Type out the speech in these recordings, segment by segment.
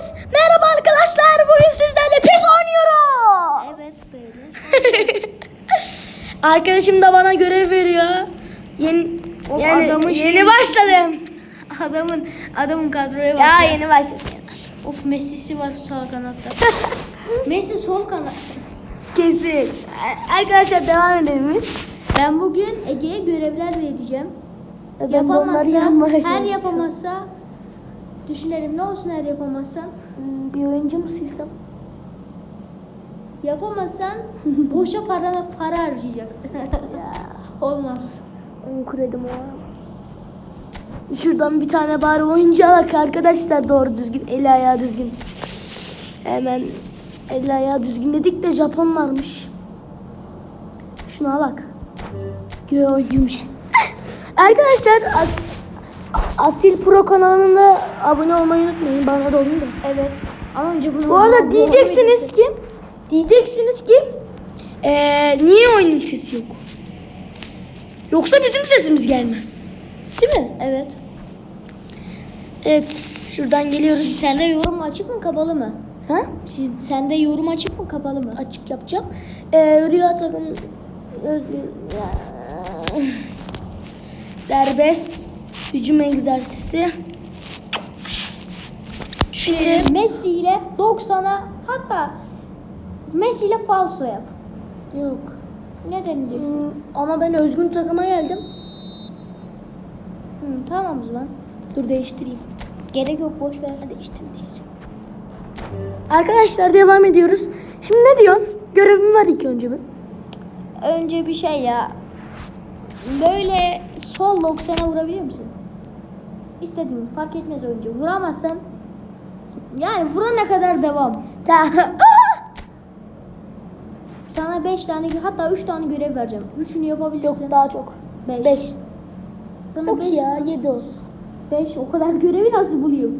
Evet. Merhaba arkadaşlar. Bugün sizlerle PES oynuyoruz. Evet beyler. Arkadaşım da bana görev veriyor. Yeni O yani adamın yeni şeyi- başladım. Adamın adamın kadroya bak. Ya yeni başladım. yeni başladım. Of Messi'si var sağ kanatta. Messi sol kanat. Kesin. Arkadaşlar devam edelim biz. Ben bugün Ege'ye görevler vereceğim. Ben yapamazsa, her yapamazsa düşünelim ne olsun her yapamazsan. Hmm, Bir oyuncu mu silsem? Yapamazsan boşa para para harcayacaksın. Olmaz. Kredim var. Şuradan bir tane bari oyuncu alak arkadaşlar doğru düzgün eli ayağı düzgün. Hemen eli ayağı düzgün dedik de Japonlarmış. Şunu alak. Göğe oynuyormuş. arkadaşlar As Asil Pro kanalına abone olmayı unutmayın. Bana da olun da. Evet. Ama önce bunu Bu arada diyeceksiniz ki diyeceksiniz ki eee, niye oyunun sesi yok? Yoksa bizim sesimiz gelmez. Değil mi? Evet. Evet, şuradan geliyoruz. Sende yorum açık mı kapalı mı? Ha? Siz, sende yorum açık mı kapalı mı? Açık yapacağım. Ee, Rüya takım ya. serbest hücum egzersizi. Şimdi Messi ile 90'a hatta Messi ile falso yap. yok. Ne deneyeceksin? Hmm, Ama ben özgün takıma geldim. Hı, tamam o zaman. Dur değiştireyim. Gerek yok boş ver. Hadi değiştireyim. Arkadaşlar devam ediyoruz. Şimdi ne diyorsun? Görevim var ilk önce bir. Önce bir şey ya. Böyle sol 90'a vurabilir misin? İstediğin fark etmez önce. Vuramazsan yani vurana kadar devam. Tamam. Sana 5 tane hatta 3 tane görev vereceğim. Üçünü yapabilirsin. Yok daha çok. 5. 5. Sana Yok 5 ya 7 olsun. 5 o kadar görevi nasıl buluyor?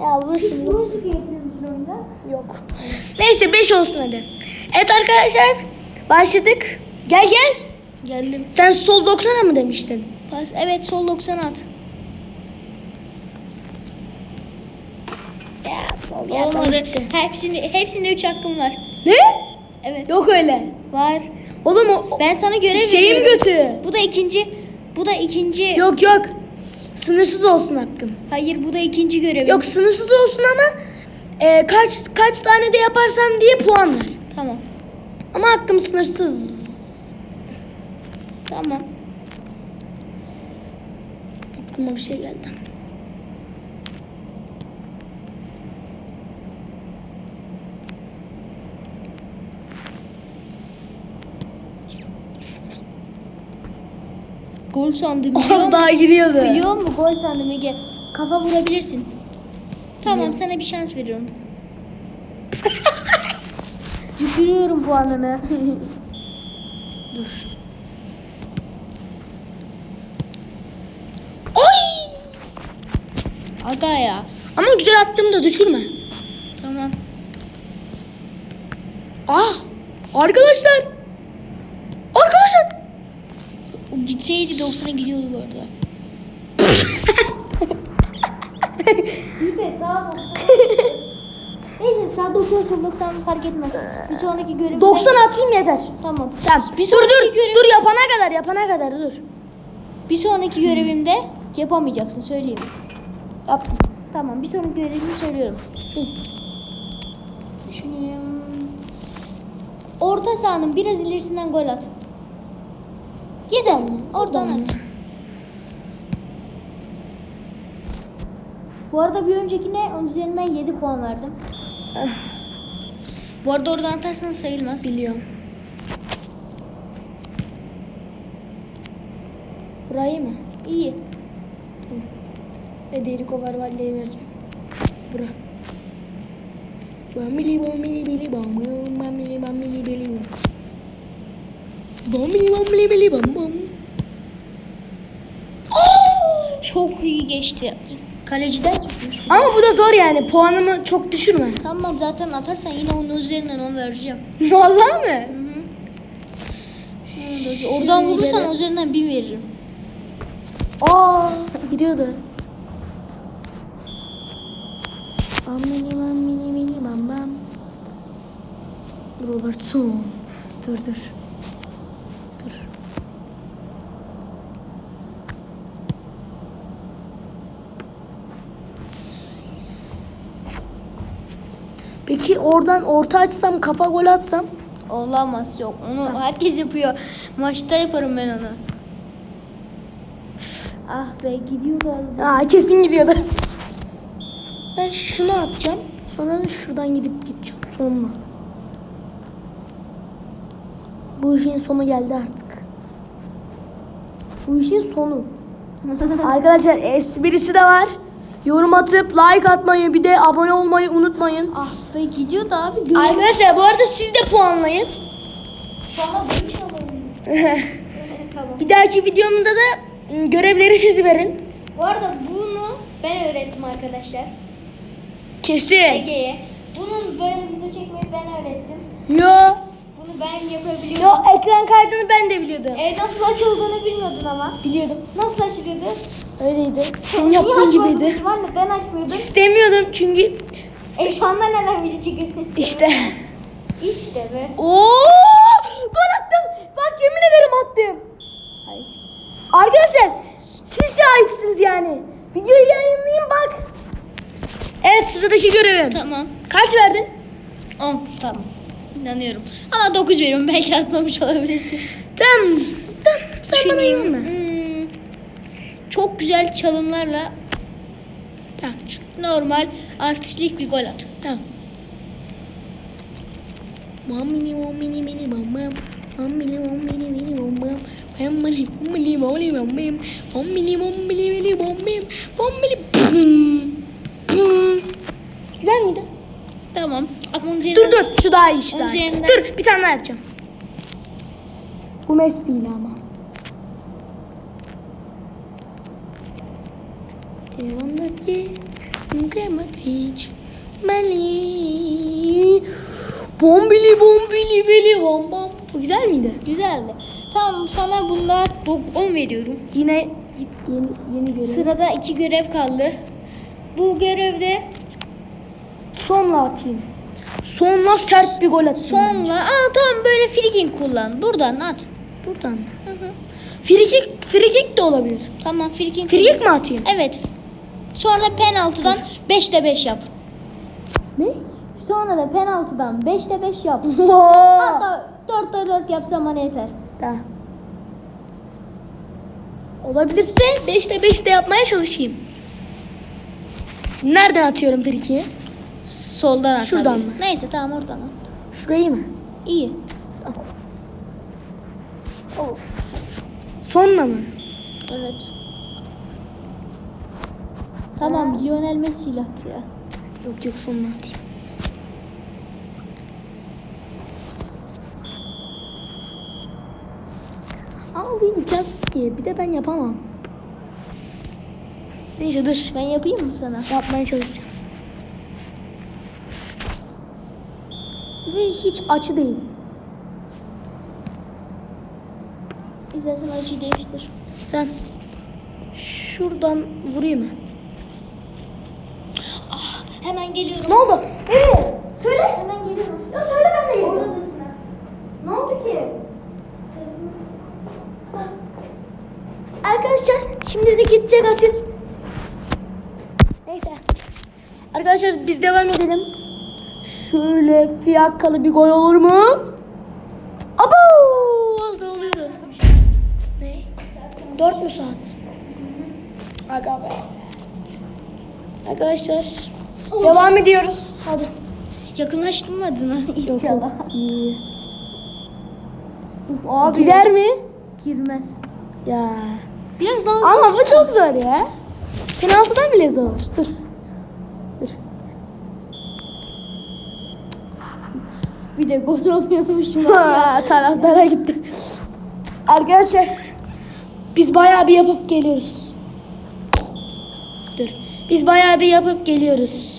Ya bu şimdi Müzik getirir misin oyunda? yok. Neyse 5 olsun hadi. Evet arkadaşlar başladık. Gel gel. Geldim. Sen sol 90'a mı demiştin? Evet sol 90 at. Ya sol Olmadı. Hepsinde hepsinde 3 hakkım var. Ne? Evet. Yok öyle. Var. Oğlum o Ben sana görev şeyim veriyorum. kötü. Bu da ikinci. Bu da ikinci. Yok yok. Sınırsız olsun hakkım. Hayır bu da ikinci görev. Yok sınırsız olsun ama e, kaç kaç tane de yaparsam diye puan ver. Tamam. Ama hakkım sınırsız. Tamam. Aklıma bir şey geldi. Gol sandım. Az daha giriyordu. Biliyor musun? Gol sandım Ege. Kafa vurabilirsin. Tamam sana bir şans veriyorum. Düşürüyorum puanını. Dur. Oy! Aga ya. Ama güzel attım da düşürme. Tamam. Ah! Arkadaşlar! O gitseydi 90'a gidiyordu bu arada. Yüke sağ 90. Neyse sağ 90 sol 90 fark etmez. Bir sonraki görev. 90 atayım yeter. Tamam. Tamam. Bir dur sonraki dur. görev- Dur yapana kadar yapana kadar dur. Bir sonraki görevimde yapamayacaksın söyleyeyim. Yaptım. Tamam bir sonraki görevimi söylüyorum. Düşüneyim. Orta sahanın biraz ilerisinden gol at. Mi? Oradan at. Bu arada bir öncekine onun üzerinden 7 puan verdim. Bu arada oradan atarsan sayılmaz. Biliyorum. Burayı mı? İyi. Federico Carvalho'ya vereceğim. Bura. Bamili bamili bili bam bam bamili bamili bili bam. Bamili bamili bili bam bam. Çok iyi geçti. Kaleciden çıkmış. Ama bu da zor yani. Puanımı çok düşürme. Tamam zaten atarsan yine onun üzerinden 10 vereceğim. Vallahi mı? Oradan vurursan onun üzerinden 1000 veririm. Aa, gidiyordu. Bam mini bam mini bam bam. Robertson. Dur. Dur. Peki oradan orta açsam kafa gol atsam Olamaz yok. Onu herkes yapıyor. Maçta yaparım ben onu. Ah be gidiyor galiba. Aa kesin gidiyordu. Ben şunu atacağım. Sonra da şuradan gidip gideceğim. Sonuna. Bu işin sonu geldi artık. Bu işin sonu. Arkadaşlar esprisi de var. Yorum atıp like atmayı bir de abone olmayı unutmayın. Ah be gidiyordu abi. Gözüm Arkadaşlar bu arada siz de puanlayın. dönüş alalım. tamam. Bir dahaki videomda da ım, görevleri siz verin. Bu arada bunu ben öğrettim arkadaşlar. Kesin. Ege'ye. Bunun böyle video çekmeyi ben öğrettim. Yo. Ben yapabiliyorum. Yo ekran kaydını ben de biliyordum. E nasıl açıldığını bilmiyordun ama. Biliyordum. Nasıl açılıyordu? Öyleydi. Senin yaptığın gibiydi. Osman neden açmıyordun? İstemiyordum çünkü E şu anda neden video çekiyorsun işte? işte. İşte be. Oo! Gol attım. Bak yemin ederim attım. Hayır. Arkadaşlar siz şahitsiniz yani. Videoyu yayınlayayım bak. Evet sıradaki görevim. Tamam. Kaç verdin? 10 tamam. İnanıyorum. Ama 9 veriyorum. Belki atmamış olabilirsin. Tamam. Tamam. Sen bana inanma. Hmm, çok güzel çalımlarla Tamam. normal artistlik bir gol at. Tamam. Mamini mamini mini bam bam. Mamini mamini mini bam bam. Mamili mamili mamili bam bam. Mamili mamili mini bam bam. Pum. Güzel miydi? Tamam. Ama onun üzerine... Dur dur. Şu daha iyi. Şu Onun daha iyi. üzerinden- Dur bir tane daha yapacağım. Bu Messi ile ama. Lewandowski, Luka Modric, Mali, bombili bombili bili bom bom. Bu güzel miydi? Güzeldi. Tamam sana bunda 10 veriyorum. Yine yeni yeni görev. Sırada iki görev kaldı. Bu görevde Sonra atayım. Sonra sert bir gol atayım. sonra... Aa tamam böyle free kullan. Buradan at. Buradan? Hı hı. Free kick de olabilir. Tamam. Free kick mi atayım? Evet. Sonra da penaltıdan 5'te 5 yap. Ne? Sonra da penaltıdan 5'te 5 yap. Hatta 4'te 4 yapsam bana yeter. Tamam. Olabilirse 5'te 5 de yapmaya çalışayım. Nereden atıyorum frikiyi? Soldan at. Şuradan mı? Neyse tamam oradan at. Şurayı mı? İyi. Of. Sonla mı? Evet. Tamam Lionel Messi ile at ya. Yok yok sonuna atayım. Ama bu imkansız ki. Bir de ben yapamam. Neyse dur. Ben yapayım mı sana? Yapmaya çalışacağım. Ve hiç açı değil. İstersen açıyı değiştir. Tamam. Şuradan vurayım mı? Hemen geliyorum. Ne oldu? Nereye? Söyle. Hemen geliyorum. Ya söyle ben de geliyorum. Oradasın. Ne oldu ki? Arkadaşlar şimdi de gidecek Asil. Neyse. Arkadaşlar biz devam edelim. Şöyle fiyakalı bir gol olur mu? Abo! Az da oluyordu. Ne? Dört mü saat? Aga be. Arkadaşlar devam ediyoruz. Hadi. Yakınlaştın mı adına? İnşallah. Abi. Girer mi? Girmez. Ya. Biraz daha Ama zor bu çok zor ya. Penaltıdan bile zor. Dur. Dur. Bir de gol oluyormuş. Ha, taraftara gitti. Arkadaşlar biz bayağı bir yapıp geliyoruz. Dur. Biz bayağı bir yapıp geliyoruz.